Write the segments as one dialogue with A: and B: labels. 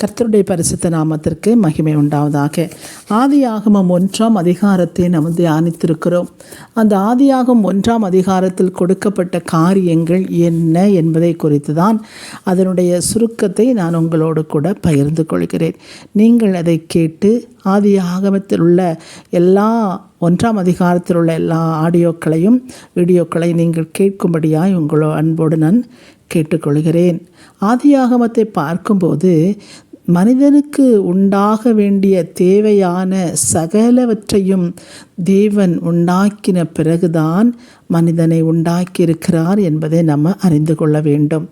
A: கர்த்தருடைய பரிசுத்த நாமத்திற்கு மகிமை உண்டாவதாக. ஆதியாகமம் ஒன்றாம் அதிகாரத்தை நாம் தியானித்திருக்கிறோம். அந்த ஆதியாகம் ஒன்றாம் அதிகாரத்தில் கொடுக்கப்பட்ட காரியங்கள் என்ன என்பதை குறித்து தான் அதனுடைய சுருக்கத்தை நான் உங்களோடு கூட பகிர்ந்து கொள்கிறேன். நீங்கள் அதை கேட்டு ஆதி ஆகமத்தில் உள்ள எல்லா ஒன்றாம் அதிகாரத்தில் உள்ள எல்லா ஆடியோக்களையும் வீடியோக்களை நீங்கள் கேட்கும்படியாய் உங்களோ அன்போடு நான் கேட்டுக்கொள்கிறேன். ஆதியாகமத்தை பார்க்கும்போது மனிதனுக்கு உண்டாக வேண்டிய தேவையான சகலவற்றையும் தேவன் உண்டாக்கின பிறகுதான் மனிதனை உண்டாக்கியிருக்கிறார் என்பதை நம்ம அறிந்து கொள்ள வேண்டும்.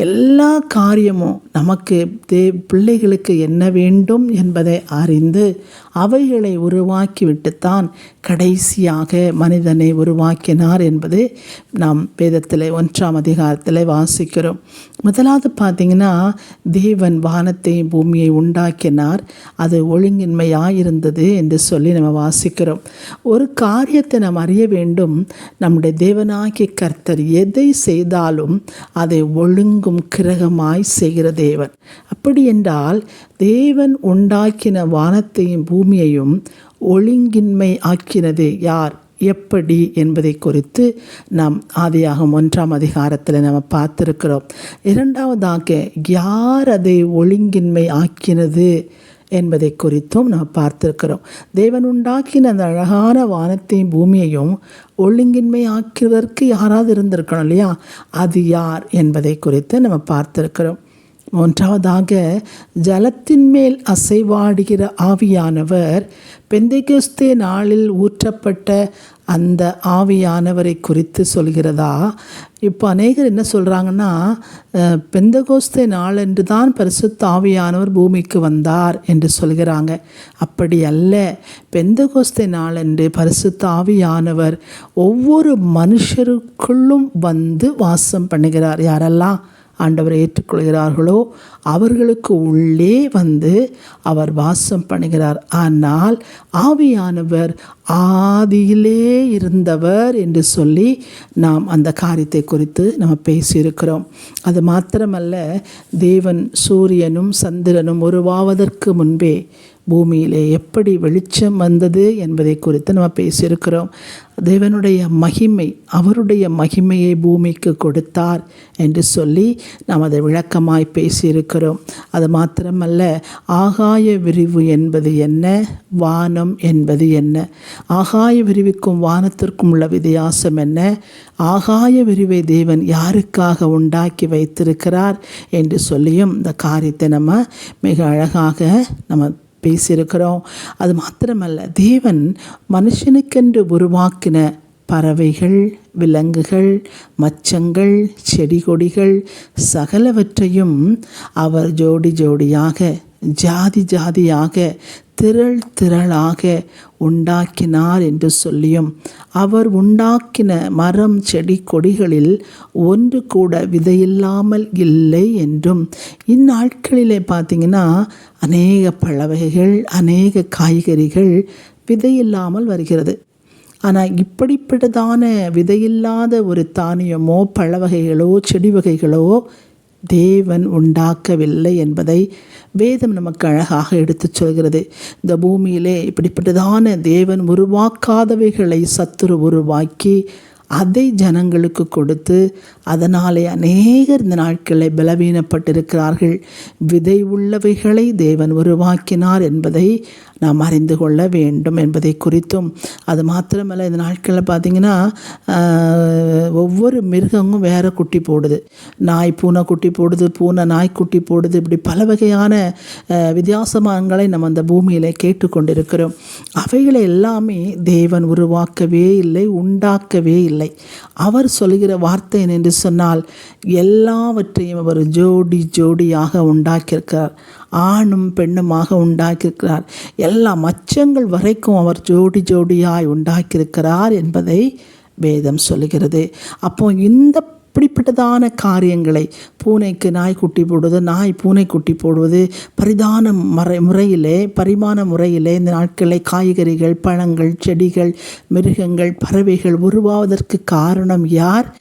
A: எல்லா காரியமும் நமக்கு தே பிள்ளைகளுக்கு என்ன வேண்டும் என்பதை அறிந்து அவைகளை உருவாக்கிவிட்டுத்தான் கடைசியாக மனிதனை உருவாக்கினார் என்பது நாம் வேதத்தில் ஒன்றாம் அதிகாரத்தில் வாசிக்கிறோம். முதலாவது பார்த்தீங்கன்னா தேவன் வானத்தையும் பூமியை உண்டாக்கினார். அது ஒழுங்கின்மையாக இருந்தது என்று சொல்லி நம்ம வாசிக்கிறோம். ஒரு காரியத்தை நாம் அறிய வேண்டும். நம்முடைய தேவனாகிய கர்த்தர் எதை செய்தாலும் அதை ஒழுங்கும் கிரகமாய் செய்கிற தேவன். அப்படி என்றால் தேவன் உண்டாக்கின வானத்தையும் பூமியையும் ஒழுங்கின்மை ஆக்கினது யார்? எப்படி என்பதை குறித்து நாம் ஆதியாகும் ஒன்றாம் அதிகாரத்தில் நம்ம பார்த்துருக்கிறோம். இரண்டாவதாக யார் அதை ஒழுங்கின்மை ஆக்கினது? என்பதை குறித்தும் நாம் பார்த்துருக்கிறோம். தேவன் உண்டாக்கின அந்த அழகான வானத்தையும் பூமியையும் ஒழுங்கின்மை ஆக்குவதற்கு யாராவது இருந்திருக்கணும் இல்லையா? அது யார் என்பதை குறித்து நம்ம பார்த்துருக்கிறோம். மூன்றாவதாக ஜலத்தின் மேல் அசைவாடுகிற ஆவியானவர் பெந்தைகஸ்தே நாளில் ஊற்றப்பட்ட அந்த ஆவியானவரை குறித்து சொல்கிறதா? இப்போ அநேகர் என்ன சொல்கிறாங்கன்னா பெந்தகோஸ்தே நாளன்று தான் பரிசுத்த ஆவியானவர் பூமிக்கு வந்தார் என்று சொல்கிறாங்க. அப்படி அல்ல. பெந்தகோஸ்தே நாளன்று பரிசுத்த ஆவியானவர் ஒவ்வொரு மனுஷருக்குள்ளும் வந்து வாசம் பண்ணுகிறார். யாரெல்லாம்? ஆண்டவரை ஏற்றுக்கொள்கிறார்களோ அவர்களுக்கு உள்ளே வந்து அவர் வாசம் பண்ணுகிறார். ஆனால் ஆவியானவர் ஆதியிலே இருந்தவர் என்று சொல்லி நாம் அந்த காரியத்தை குறித்து நம்ம பேசியிருக்கிறோம். அது மாத்திரமல்ல தேவன் சூரியனும் சந்திரனும் உருவாவதற்கு முன்பே பூமியிலே எப்படி வெளிச்சம் வந்தது என்பதை குறித்து நம்ம பேசியிருக்கிறோம். தேவனுடைய மகிமை அவருடைய மகிமையை பூமிக்கு கொடுத்தார் என்று சொல்லி நாம் அதை விளக்கமாய் பேசியிருக்கிறோம். அது மாத்திரமல்ல ஆகாய விரிவு என்பது என்ன? வானம் என்பது என்ன? ஆகாய விரிவுக்கும் வானத்திற்கும் உள்ள வித்தியாசம் என்ன? ஆகாய விரிவை தேவன் யாருக்காக உண்டாக்கி வைத்திருக்கிறார் என்று சொல்லியும் இந்த காரியத்தை நம்ம மிக அழகாக நம்ம பேசியிருக்கிறோம். அது மாத்திரமல்ல தேவன் மனுஷனுக்கென்று உருவாக்கின பறவைகள் விலங்குகள் மச்சங்கள் செடி கொடிகள் சகலவற்றையும் அவர் ஜோடி ஜோடியாக ஜாதி ஜாதியாக திரள் திரளாக உண்டாக்கினார் என்று சொல்லியும் அவர் உண்டாக்கின மரம் செடி கொடிகளில் ஒன்று கூட விதையில்லாமல் இல்லை என்றும். இந்நாட்களிலே பார்த்திங்கன்னா அநேக பழவகைகள் அநேக காய்கறிகள் விதையில்லாமல் வருகிறது. ஆனால் இப்படிப்பட்டதான விதையில்லாத ஒரு தானியமோ பழ வகைகளோ செடி வகைகளோ தேவன் உண்டாக்கவில்லை என்பதை வேதம் நமக்கு அழகாக எடுத்துச் சொல்கிறது. இந்த பூமியிலே இப்படிப்பட்டதான தேவன் உருவாக்காதவைகளை சத்துரு உருவாக்கி அதை ஜனங்களுக்கு கொடுத்து அதனாலே அநேகர் இந்த நாட்களில் பலவீனப்பட்டிருக்கிறார்கள். விதை உள்ளவைகளை தேவன் உருவாக்கினார் என்பதை நாம் அறிந்து கொள்ள வேண்டும் என்பதை குறித்தும் அது மாத்திரமல்ல இந்த நாட்களில் பார்த்திங்கன்னா ஒவ்வொரு மிருகமும் வேறு குட்டி போடுது. நாய் பூனை குட்டி போடுது பூனை நாய்க்குட்டி போடுது இப்படி பல வகையான வித்தியாசமானங்களை நம்ம அந்த பூமியில் கேட்டுக்கொண்டிருக்கிறோம் அவைகளை எல்லாமே தேவன் உருவாக்கவே இல்லை உண்டாக்கவே இல்லை. அவர் சொல்கிற வார்த்தை என்று சொன்னால் எல்லாவற்றையும் அவர் ஜோடி ஜோடியாக உண்டாக்கியிருக்கிறார். ஆணும் பெண்ணுமாக உண்டாக்கியிருக்கிறார். எல்லா மச்சங்கள் வரைக்கும் அவர் ஜோடி ஜோடியாய் உண்டாக்கியிருக்கிறார் என்பதை வேதம் சொல்லுகிறது. அப்போ இந்த இப்படிப்பட்டதான காரியங்களை பூனைக்கு நாய் குட்டி போடுவது நாய் பூனை குட்டி போடுவது பரிதான முறை முறையிலே பரிமாண முறையிலே இந்த நாட்களை காய்கறிகள் பழங்கள் செடிகள் மிருகங்கள் பறவைகள் உருவாவதற்கு காரணம் யார்?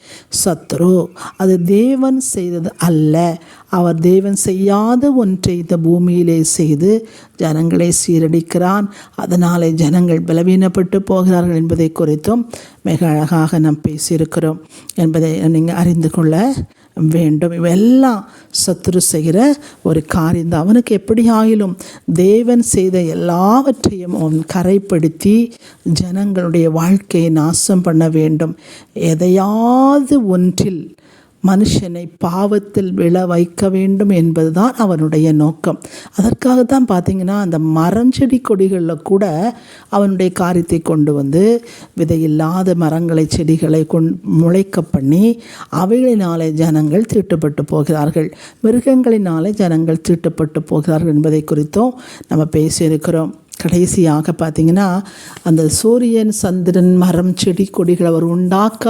A: சத்ரு. அது தேவன் செய்தது அல்ல. அவர் தேவன் செய்யாத ஒன்றை இந்த பூமியிலே செய்து ஜனங்களை சீரடிக்கிறான். அதனாலே ஜனங்கள் பலவீனப்பட்டு போகிறார்கள் என்பதை குறித்தும் மிக அழகாக நாம் பேசியிருக்கிறோம் என்பதை நீங்கள் அறிந்து கொள்ள வேண்டும். இவெல்லாம் சத்துரு செய்கிற ஒரு காரியம் தான். அவனுக்கு எப்படி ஆயிலும் தேவன் செய்த எல்லாவற்றையும் அவன் கரைப்படுத்தி ஜனங்களுடைய வாழ்க்கையை நாசம் பண்ண வேண்டும். எதையாவது ஒன்றில் மனுஷனை பாவத்தில் விழ வைக்க வேண்டும் என்பதுதான் அவனுடைய நோக்கம். அதற்காகத்தான் பார்த்தீங்கன்னா அந்த மரஞ்செடி கொடிகளில் கூட அவனுடைய காரியத்தை கொண்டு வந்து விதையில்லாத மரங்களை செடிகளை கொண் முளைக்க பண்ணி அவைகளினாலே ஜனங்கள் தீட்டுப்பட்டு போகிறார்கள். மிருகங்களினாலே ஜனங்கள் தீட்டுப்பட்டு போகிறார்கள் என்பதை குறித்தும் நம்ம பேசியிருக்கிறோம். கடைசியாக பார்த்தீங்கன்னா அந்த சூரியன் சந்திரன் மரம் செடி கொடிகள் அவர் உண்டாக்க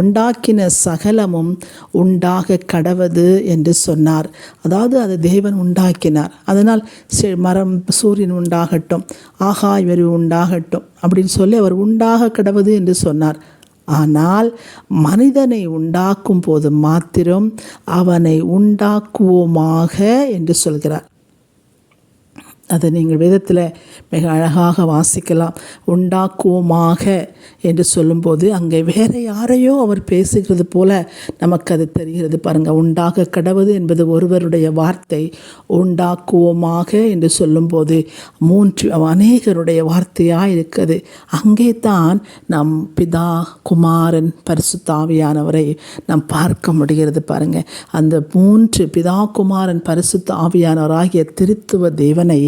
A: உண்டாக்கின சகலமும் உண்டாக கடவது என்று சொன்னார். அதாவது அது தேவன் உண்டாக்கினார். அதனால் செ மரம் சூரியன் உண்டாகட்டும் ஆகாய் வரி உண்டாகட்டும் அப்படின்னு சொல்லி அவர் உண்டாக கடவது என்று சொன்னார். ஆனால் மனிதனை உண்டாக்கும் போது மாத்திரம் அவனை உண்டாக்குவோமாக என்று சொல்கிறார். அதை நீங்கள் வேதத்தில் மிக அழகாக வாசிக்கலாம். உண்டாக்குவோமாக என்று சொல்லும்போது அங்கே வேறு யாரையோ அவர் பேசுகிறது போல நமக்கு அது தெரிகிறது. பாருங்கள் உண்டாக கடவுது என்பது ஒருவருடைய வார்த்தை. உண்டாக்குவோமாக என்று சொல்லும்போது மூன்று அநேகருடைய வார்த்தையாக இருக்குது அங்கே தான் நம் பிதா குமாரன் பரிசுத்தாவியானவரை நாம் பார்க்க முடிகிறது பாருங்கள் அந்த மூன்று பிதா குமாரன் பரிசுத்த ஆவியானவராகிய திருத்துவ தேவனை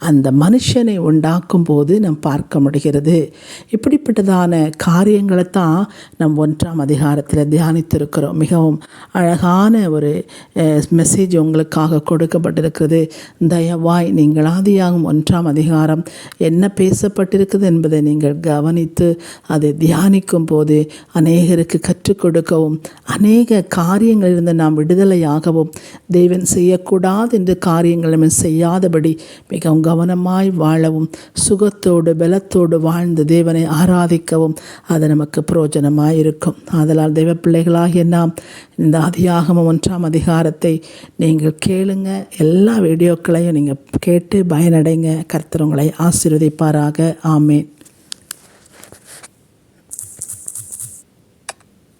A: அந்த மனுஷனை உண்டாக்கும் போது நாம் பார்க்க முடிகிறது. இப்படிப்பட்டதான காரியங்களை தான் நம் ஒன்றாம் அதிகாரத்தில் தியானித்திருக்கிறோம். மிகவும் அழகான ஒரு மெசேஜ் உங்களுக்காக கொடுக்கப்பட்டிருக்கிறது. தயவாய் நீங்கள் ஆதியாகும் ஒன்றாம் அதிகாரம் என்ன பேசப்பட்டிருக்குது என்பதை நீங்கள் கவனித்து அதை தியானிக்கும் போது அநேகருக்கு கற்றுக் கொடுக்கவும் அநேக காரியங்களிலிருந்து நாம் விடுதலையாகவும் தெய்வன் செய்யக்கூடாது என்று காரியங்களும் செய்யாதபடி மிகவும் கவனமாய் வாழவும் சுகத்தோடு பலத்தோடு வாழ்ந்து தேவனை ஆராதிக்கவும் அது நமக்கு பிரயோஜனமாக இருக்கும் அதனால் தெய்வ பிள்ளைகளாகிய நாம் இந்த அதிகாகம ஒன்றாம் அதிகாரத்தை நீங்கள் கேளுங்க. எல்லா வீடியோக்களையும் நீங்கள் கேட்டு பயனடைங்க. கர்த்தர் உங்களை ஆசீர்வதிப்பாராக. ஆமேன்.